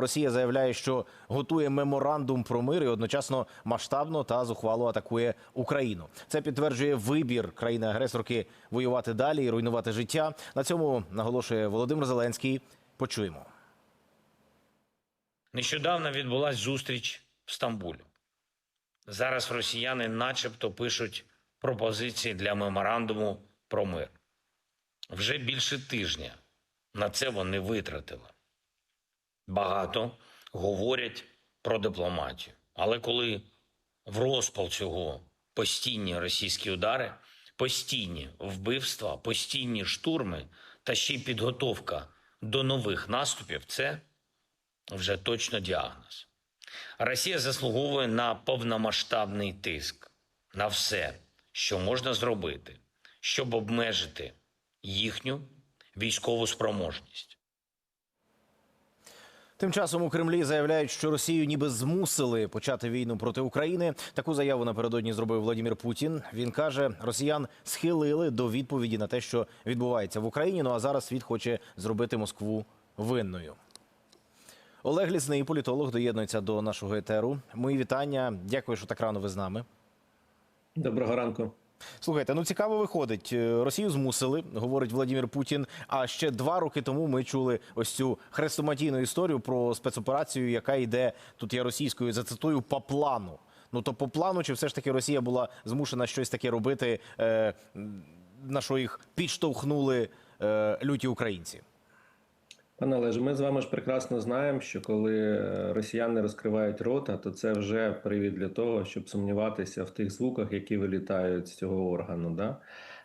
Росія заявляє, що готує меморандум про мир і одночасно масштабно та зухвало атакує Україну. Це підтверджує вибір країни-агресорки воювати далі і руйнувати життя. На цьому наголошує Володимир Зеленський. Почуємо. Нещодавно відбулася зустріч в Стамбулі. Зараз росіяни, начебто, пишуть пропозиції для меморандуму про мир. Вже більше тижня на це вони витратили. Багато говорять про дипломатію. Але коли в розпал цього постійні російські удари, постійні вбивства, постійні штурми та ще й підготовка до нових наступів, це вже точно діагноз. Росія заслуговує на повномасштабний тиск на все, що можна зробити, щоб обмежити їхню військову спроможність. Тим часом у Кремлі заявляють, що Росію ніби змусили почати війну проти України. Таку заяву напередодні зробив Владимир Путін. Він каже, росіян схилили до відповіді на те, що відбувається в Україні. Ну а зараз світ хоче зробити Москву винною. Олег Лісний, політолог, доєднується до нашого етеру. Мої вітання. Дякую, що так рано ви з нами. Доброго ранку. Слухайте, ну цікаво виходить. Е, Росію змусили, говорить Владимир Путін. А ще два роки тому ми чули ось цю хрестоматійну історію про спецоперацію, яка йде тут. Я російською зацитую по плану. Ну то по плану, чи все ж таки Росія була змушена щось таке робити, е, на що їх підштовхнули е, люті українці? Пане Олеже, ми з вами ж прекрасно знаємо, що коли е, росіяни розкривають рота, то це вже привід для того, щоб сумніватися в тих звуках, які вилітають з цього органу. Да?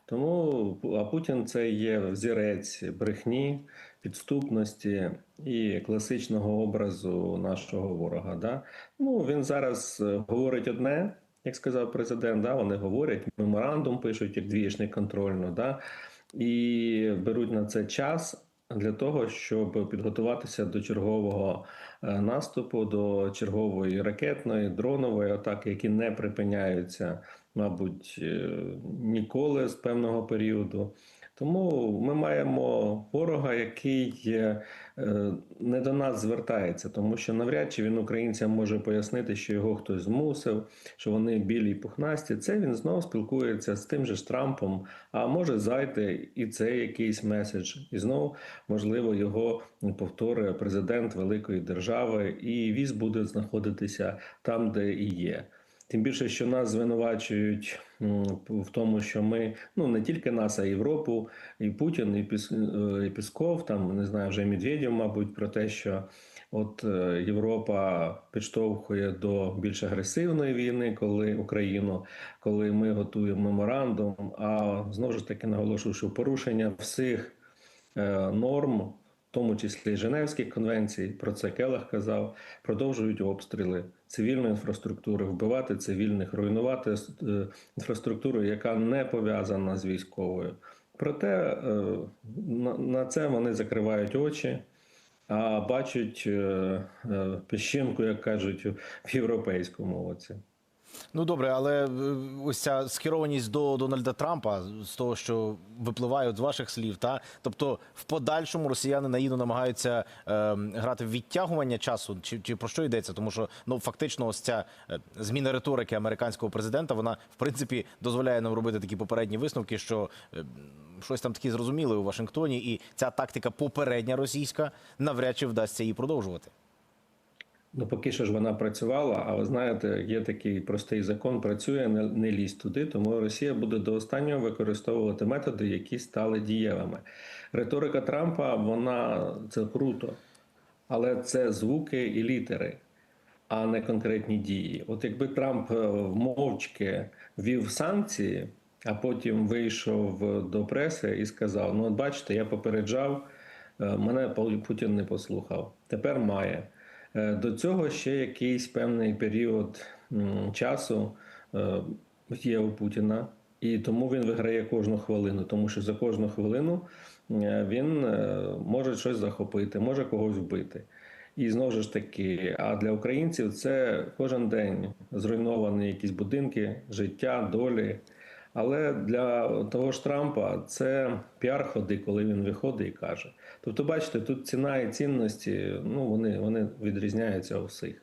Тому а Путін це є взірець брехні, підступності і класичного образу нашого ворога. Да? Ну він зараз е, говорить одне, як сказав президент. Да? Вони говорять, меморандум пишуть як двієчник контрольно, да? і беруть на це час для того, щоб підготуватися до чергового е, наступу, до чергової ракетної, дронової атаки, які не припиняються, мабуть, е, ніколи з певного періоду. Тому ми маємо ворога, який е, не до нас звертається, тому що навряд чи він українцям може пояснити, що його хтось змусив, що вони білі і пухнасті. Це він знову спілкується з тим же ж Трампом. А може зайти і це якийсь меседж, і знову можливо його повторює президент великої держави, і віз буде знаходитися там, де і є. Тим більше, що нас звинувачують в тому, що ми ну не тільки нас, а Європу, і Путін, і, Піс, і Пісков, там не знаю, вже Медведєв, мабуть, про те, що от Європа підштовхує до більш агресивної війни, коли Україну, коли ми готуємо меморандум. А знову ж таки наголошую, що порушення всіх норм. В тому числі Женевських конвенцій, про це Келах казав, продовжують обстріли цивільної інфраструктури, вбивати цивільних, руйнувати інфраструктуру, яка не пов'язана з військовою. Проте на це вони закривають очі, а бачать піщинку, як кажуть, в європейському оці. Ну добре, але ось ця скерованість до Дональда Трампа з того, що випливає з ваших слів, та тобто в подальшому росіяни наївно намагаються е, грати в відтягування часу, чи чи про що йдеться? Тому що ну фактично, ось ця зміна риторики американського президента, вона в принципі дозволяє нам робити такі попередні висновки, що е, щось там такі зрозуміли у Вашингтоні, і ця тактика попередня російська навряд чи вдасться її продовжувати. Ну, поки що ж вона працювала, а ви знаєте, є такий простий закон: працює, не, лізь туди, тому Росія буде до останнього використовувати методи, які стали дієвими. Риторика Трампа, вона це круто, але це звуки і літери, а не конкретні дії. От якби Трамп мовчки ввів санкції, а потім вийшов до преси і сказав: Ну, от бачите, я попереджав, мене Путін не послухав. Тепер має. До цього ще якийсь певний період часу є у Путіна, і тому він виграє кожну хвилину, тому що за кожну хвилину він може щось захопити, може когось вбити. І знову ж таки, а для українців це кожен день зруйновані якісь будинки, життя, долі. Але для того ж Трампа це піар-ходи, коли він виходить і каже. Тобто, бачите, тут ціна і цінності, ну вони, вони відрізняються у всіх.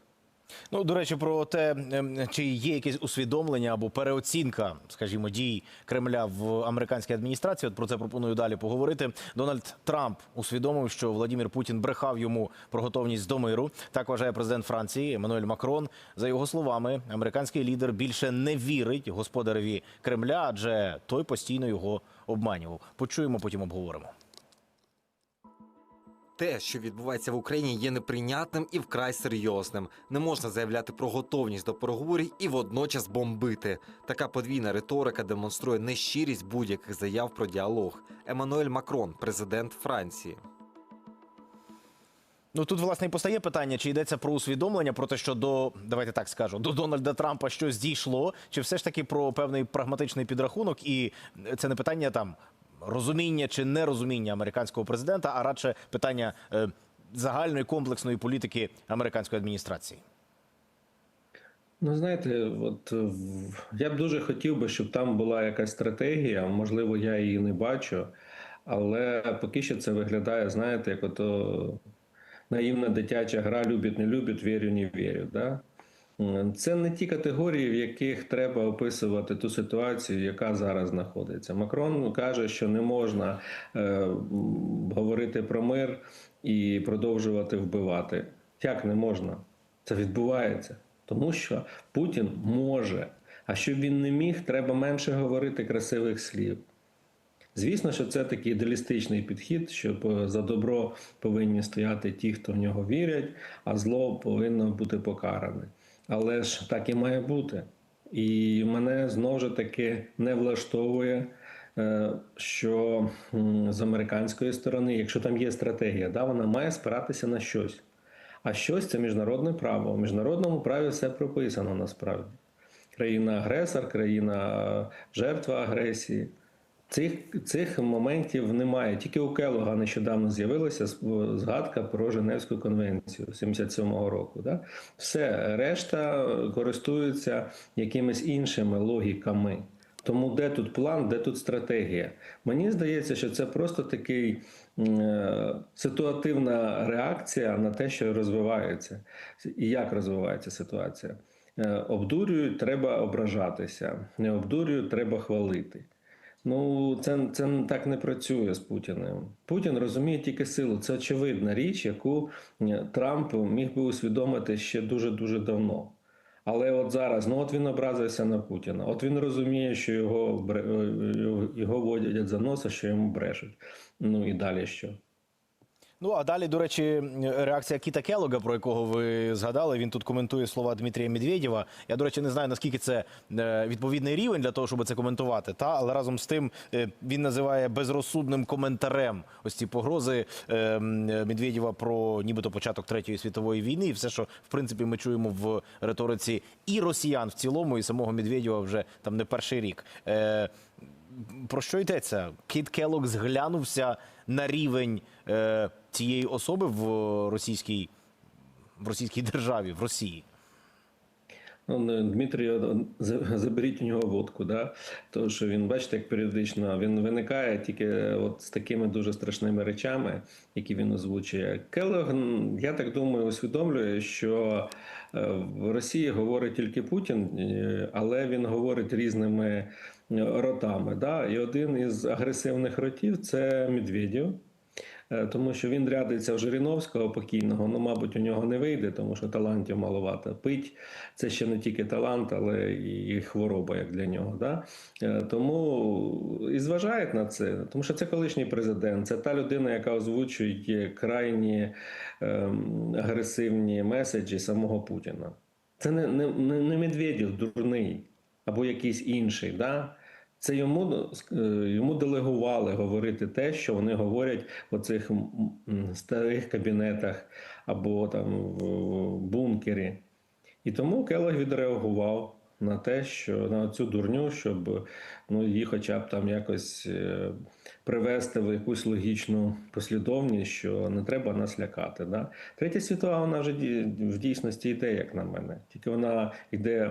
Ну, до речі, про те, ем, чи є якесь усвідомлення або переоцінка, скажімо, дій Кремля в американській адміністрації. От про це пропоную далі поговорити. Дональд Трамп усвідомив, що Владимир Путін брехав йому про готовність до миру. Так вважає президент Франції Еммануель Макрон. За його словами, американський лідер більше не вірить господареві Кремля, адже той постійно його обманював. Почуємо, потім обговоримо. Те, що відбувається в Україні, є неприйнятним і вкрай серйозним. Не можна заявляти про готовність до переговорів і водночас бомбити. Така подвійна риторика демонструє нещирість будь-яких заяв про діалог. Еммануель Макрон, президент Франції. Ну тут власне і постає питання, чи йдеться про усвідомлення про те, що до давайте так скажу, до Дональда Трампа щось дійшло, чи все ж таки про певний прагматичний підрахунок, і це не питання там розуміння чи нерозуміння американського президента, а радше питання е, загальної комплексної політики американської адміністрації. Ну, знаєте, от я б дуже хотів би, щоб там була якась стратегія. Можливо, я її не бачу, але поки що це виглядає, знаєте, як ото наївна дитяча гра любить, не любить, вірю, не вірю. Да? Це не ті категорії, в яких треба описувати ту ситуацію, яка зараз знаходиться. Макрон каже, що не можна е, говорити про мир і продовжувати вбивати. Як не можна? Це відбувається. Тому що Путін може. А щоб він не міг, треба менше говорити красивих слів. Звісно, що це такий ідеалістичний підхід, що за добро повинні стояти ті, хто в нього вірять, а зло повинно бути покаране. Але ж так і має бути. І мене знову ж таки не влаштовує, е, що з американської сторони, якщо там є стратегія, да, вона має спиратися на щось. А щось це міжнародне право. У міжнародному праві все прописано насправді. Країна-агресор, країна жертва агресії. Цих, цих моментів немає. Тільки у Келога нещодавно з'явилася згадка про Женевську конвенцію 77-го року. Да? Все, решта користуються якимись іншими логіками. Тому де тут план, де тут стратегія? Мені здається, що це просто такий е, ситуативна реакція на те, що розвивається. І як розвивається ситуація? Е, Обдурюють, треба ображатися. Не обдурюють, треба хвалити. Ну, це, це так не працює з Путіним. Путін розуміє тільки силу. Це очевидна річ, яку е, Трамп міг би усвідомити ще дуже дуже давно. Але от зараз, ну от він образився на Путіна. От він розуміє, що його е, його водять за носа, що йому брешуть. Ну і далі що? Ну а далі, до речі, реакція Кіта Келога, про якого ви згадали. Він тут коментує слова Дмитрія Медведєва. Я, до речі, не знаю наскільки це е, відповідний рівень для того, щоб це коментувати. Та але разом з тим е, він називає безрозсудним коментарем ось ці погрози е, Медведєва про нібито початок третьої світової війни. І все, що в принципі ми чуємо в риториці і росіян в цілому, і самого Медведєва вже там не перший рік. Про що йдеться? Кіт Келлог зглянувся на рівень цієї особи в російській, в російській державі, в Росії. Ну, Дмитрій, заберіть у нього водку, да? тому що він, бачите, як періодично він виникає тільки от з такими дуже страшними речами, які він озвучує. Келлог, я так думаю, усвідомлює, що е, в Росії говорить тільки Путін, е, але він говорить різними е, ротами. Да? І один із агресивних ротів це Медведєв. Е, тому що він рядиться в Жириновського покійного. Ну, мабуть, у нього не вийде, тому що талантів маловато. Пить це ще не тільки талант, але і хвороба, як для нього. Да? Е, Тому і зважають на це, тому що це колишній президент, це та людина, яка озвучує крайні ем, агресивні меседжі самого Путіна. Це не, не, не, Медведєв дурний або якийсь інший. Да? Це йому, е, йому делегували говорити те, що вони говорять в цих старих кабінетах або там в бункері. І тому Келог відреагував. На те, що на цю дурню, щоб ну, її хоча б там якось е, привести в якусь логічну послідовність, що не треба нас лякати. Да? Третя світова, вона вже в дійсності йде, як на мене. Тільки вона йде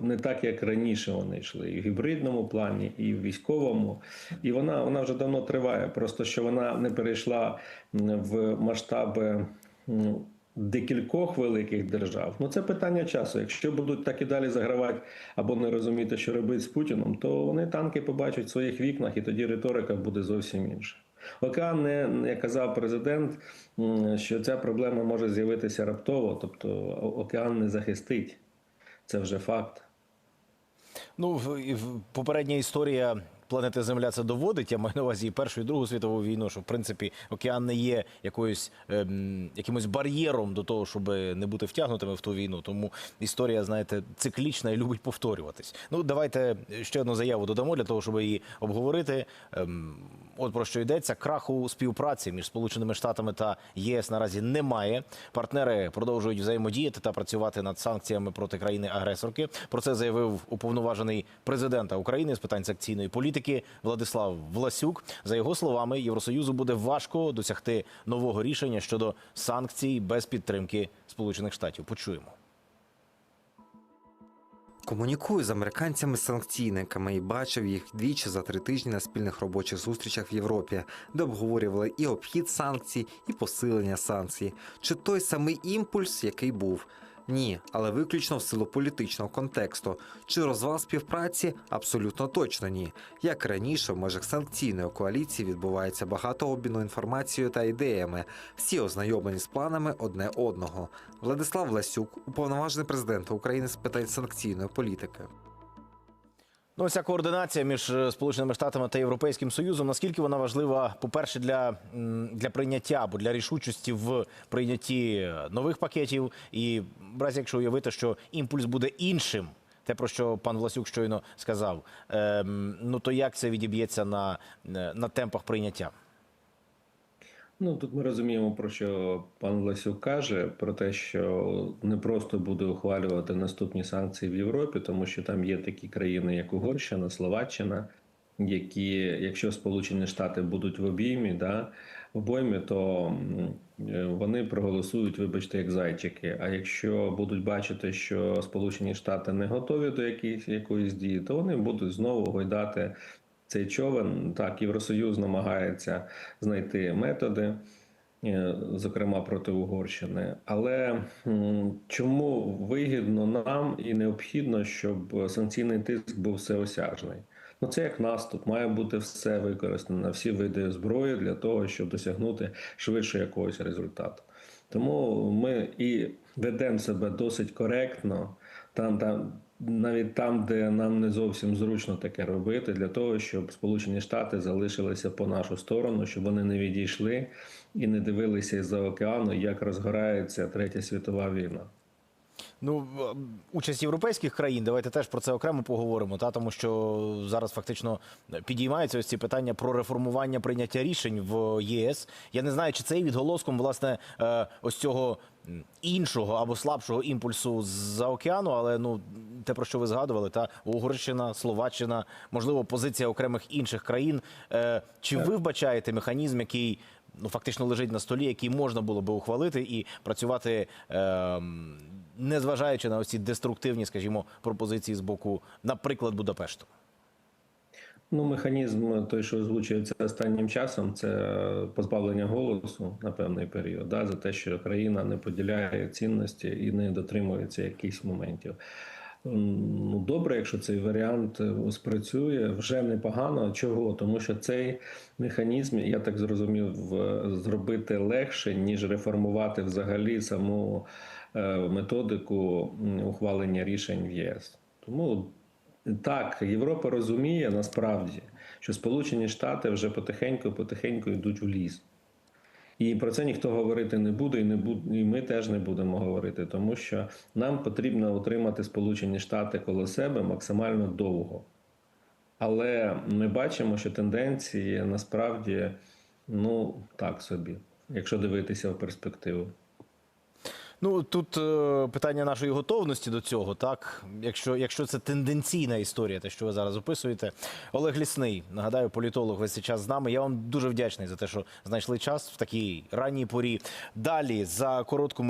не так, як раніше вони йшли, і в гібридному плані, і в військовому. І вона, вона вже давно триває. Просто що вона не перейшла в масштаби. Декількох великих держав, ну це питання часу. Якщо будуть так і далі загравати або не розуміти, що робити з Путіном, то вони танки побачать в своїх вікнах, і тоді риторика буде зовсім інша. Океан не як казав президент, що ця проблема може з'явитися раптово, тобто океан не захистить. Це вже факт. Ну, попередня історія планети Земля це доводить. Я маю на увазі і Першу і Другу світову війну, що в принципі океан не є якоюсь ем, якимось бар'єром до того, щоб не бути втягнутими в ту війну. Тому історія, знаєте, циклічна і любить повторюватись. Ну, давайте ще одну заяву додамо для того, щоб її обговорити. Ем, от про що йдеться. Краху співпраці між Сполученими Штатами та ЄС наразі немає. Партнери продовжують взаємодіяти та працювати над санкціями проти країни-агресорки. Про це заявив уповноважений президента України з питань санкційної політики Владислав Власюк. За його словами, Євросоюзу буде важко досягти нового рішення щодо санкцій без підтримки Сполучених Штатів. Почуємо. Комунікую з американцями-санкційниками і бачив їх двічі за три тижні на спільних робочих зустрічах в Європі, де обговорювали і обхід санкцій, і посилення санкцій. Чи той самий імпульс, який був? Ні, але виключно в силу політичного контексту. Чи розвал співпраці? Абсолютно точно ні. Як раніше, в межах санкційної коаліції відбувається багато обміну інформацією та ідеями. Всі ознайомлені з планами одне одного. Владислав Ласюк, уповноважений президент України з питань санкційної політики. Ну, ця координація між е, Сполученими Штатами та Європейським Союзом. Наскільки вона важлива, по-перше, для, для прийняття або для рішучості в прийнятті нових пакетів, і в разі, якщо уявити, що імпульс буде іншим, те про що пан Власюк щойно сказав, ем, ну то як це відіб'ється на, е, на темпах прийняття? Ну тут ми розуміємо, про що пан Ласюк каже, про те, що не просто буде ухвалювати наступні санкції в Європі, тому що там є такі країни, як Угорщина, Словаччина, які, якщо Сполучені Штати будуть в обіймі, да, в обоймі, то е, вони проголосують, вибачте, як зайчики. А якщо будуть бачити, що Сполучені Штати не готові до якоїсь, якоїсь дії, то вони будуть знову гойдати цей човен. Так, Євросоюз намагається знайти методи, е, зокрема проти Угорщини. Але чому вигідно нам і необхідно, щоб санкційний тиск був всеосяжний? Ну, це як наступ, має бути все використано, всі види зброї для того, щоб досягнути швидше якогось результату. Тому ми і ведемо себе досить коректно, там, там навіть там, де нам не зовсім зручно таке робити, для того, щоб Сполучені Штати залишилися по нашу сторону, щоб вони не відійшли і не дивилися із-за океану, як розгорається третя світова війна. Ну, участь європейських країн, давайте теж про це окремо поговоримо, та тому що зараз фактично підіймаються ось ці питання про реформування прийняття рішень в ЄС. Я не знаю, чи це є відголоском власне е, ось цього іншого або слабшого імпульсу з-за океану, але ну те про що ви згадували, та Угорщина, Словаччина, можливо, позиція окремих інших країн. Е, Чи ви вбачаєте механізм, який ну фактично лежить на столі, який можна було би ухвалити і працювати, е, незважаючи на ці деструктивні, скажімо, пропозиції з боку, наприклад, Будапешту. Ну, механізм, той, що озвучується останнім часом, це позбавлення голосу на певний період, да, за те, що країна не поділяє цінності і не дотримується якихось моментів. Ну, добре, якщо цей варіант е, спрацює, вже непогано. Чого? Тому що цей механізм, я так зрозумів, зробити легше, ніж реформувати взагалі саму е, методику ухвалення рішень в ЄС. Тому так, Європа розуміє насправді, що Сполучені Штати вже потихеньку-потихеньку йдуть у ліс. І про це ніхто говорити не буде, і не буд... і ми теж не будемо говорити, тому що нам потрібно утримати Сполучені Штати коло себе максимально довго. Але ми бачимо, що тенденції насправді ну так собі, якщо дивитися в перспективу. Ну тут е, питання нашої готовності до цього, так якщо, якщо це тенденційна історія, те, що ви зараз описуєте. Олег Лісний, нагадаю, політолог весь час з нами. Я вам дуже вдячний за те, що знайшли час в такій ранній порі. Далі за коротку ми